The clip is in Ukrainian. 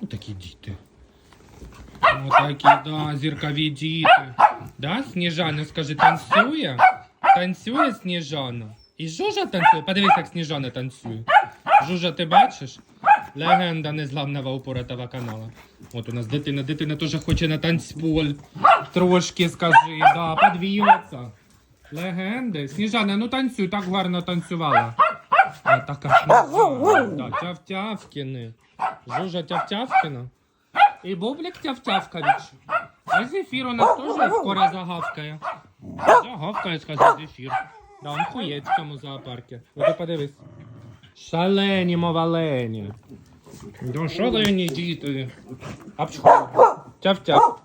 Ну, такі діти. Ну, такі, да, зіркові діти. Да, Сніжана, скажи, танцює? Танцює Сніжана. І Жужа танцює. Подивись, як Сніжана танцює. Жужа, ти бачиш? Легенда незламного упоротого канала. От у нас дитина, дитина теж хоче на танцполь. Трошки скажи, да, подвіється. Легенди. Сніжана, ну танцюй, так гарно танцювала. А, така Сніжана. Да, тяв-тявкіни. Жужа тяв-тявкіна. І Бублик тяв-тявкавич. А зефір у нас теж скоро загавкає. Загавкає, сказав зефір. Да, он хуєць в цьому зоопарку. Ну подивись. Шалені мовалені. Да, шалені діти. Апчху. Тяв-тяв.